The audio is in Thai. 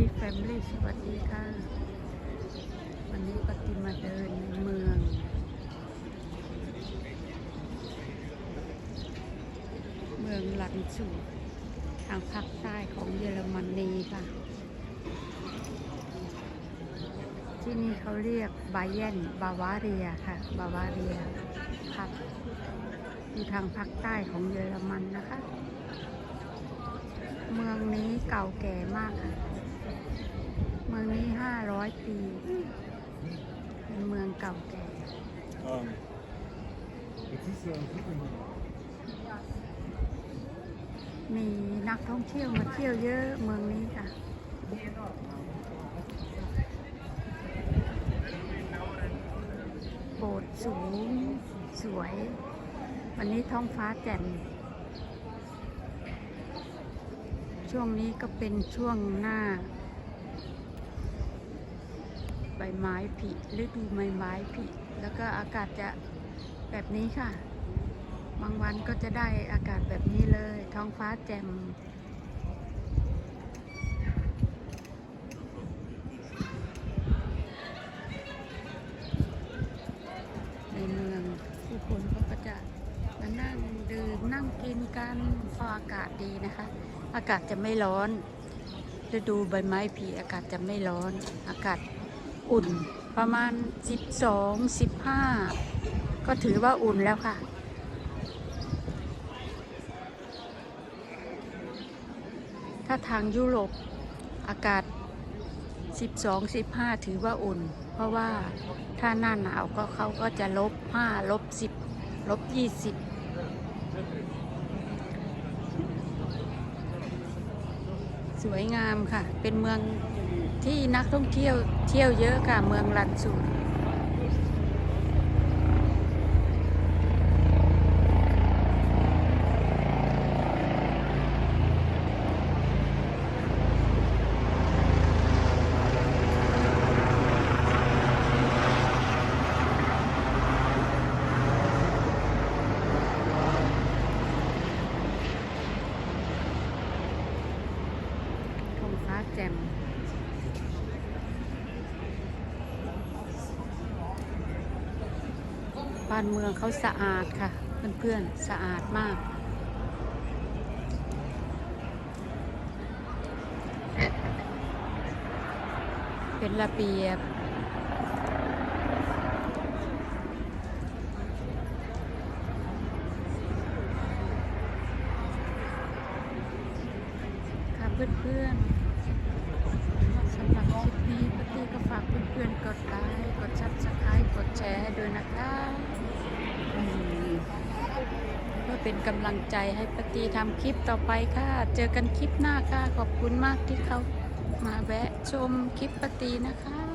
ตีแฟมิลี่สวัสดีค่ะ วันนี้ปฏิมาเดินในเมืองเมืองลันสูทางภาคใต้ของเยอรมนีค่ะ ที่นี่เขาเรียกบาเยนบาวาเรียค่ะ บาวาเรียครับอยู่ทางภาคใต้ของเยอรมันนะคะ เมืองนี้เก่าแก่มากค่ะ อยปี เป็นเมืองเก่าแก่ Um, het is uh, goed om มีนักท่องเที่ยวมาเที่ยวเยอะเมืองนี้ค่ะ โบสถ์สูงสวย วันนี้ท้องฟ้าแจ่ม ช่วงนี้ก็เป็นช่วงหน้า ใบไม้ผลิฤดูใบไม้ผลิแล้วก็อากาศจะแบบนี้ค่ะ บางวันก็จะได้อากาศแบบนี้เลย ท้องฟ้าแจ่มในเมืองผู้คนเขาก็จะมานั่งดื่มนั่งกินกันพราะอากาศดีนะคะ อากาศจะไม่ร้อนฤดูใบไม้ผลิอากาศจะไม่ร้อนอากาศ อุ่นประมาณ 12 15 ก็ถือว่าอุ่นแล้วค่ะ ถ้าทางยุโรปอากาศ 12 15 ถือว่าอุ่น เพราะว่าถ้าหน้าหนาวก็เขาก็จะลบ 5 ลบ 10 ลบ 20สวยงามค่ะ เป็นเมือง ที่นักท่องเที่ยวเที่ยวเยอะค่ะเมืองลันสูตท้องฟ้าแจ่ม บ้านเมืองเขาสะอาดค่ะ เพื่อนๆ สะอาดมาก เป็นระเบียบค่ะเพื่อนๆสำหรับคลิปนี้ปตี้ก็ฝากเพื่อนๆ กดไลค์ กดซับสไครต์กดแชร์ให้ด้วยนะคะอืม เป็นกำลังใจให้ปตีทำคลิปต่อไปค่ะ เจอกันคลิปหน้าค่ะ ขอบคุณมากที่เขามาแวะชมคลิปปตีนะคะ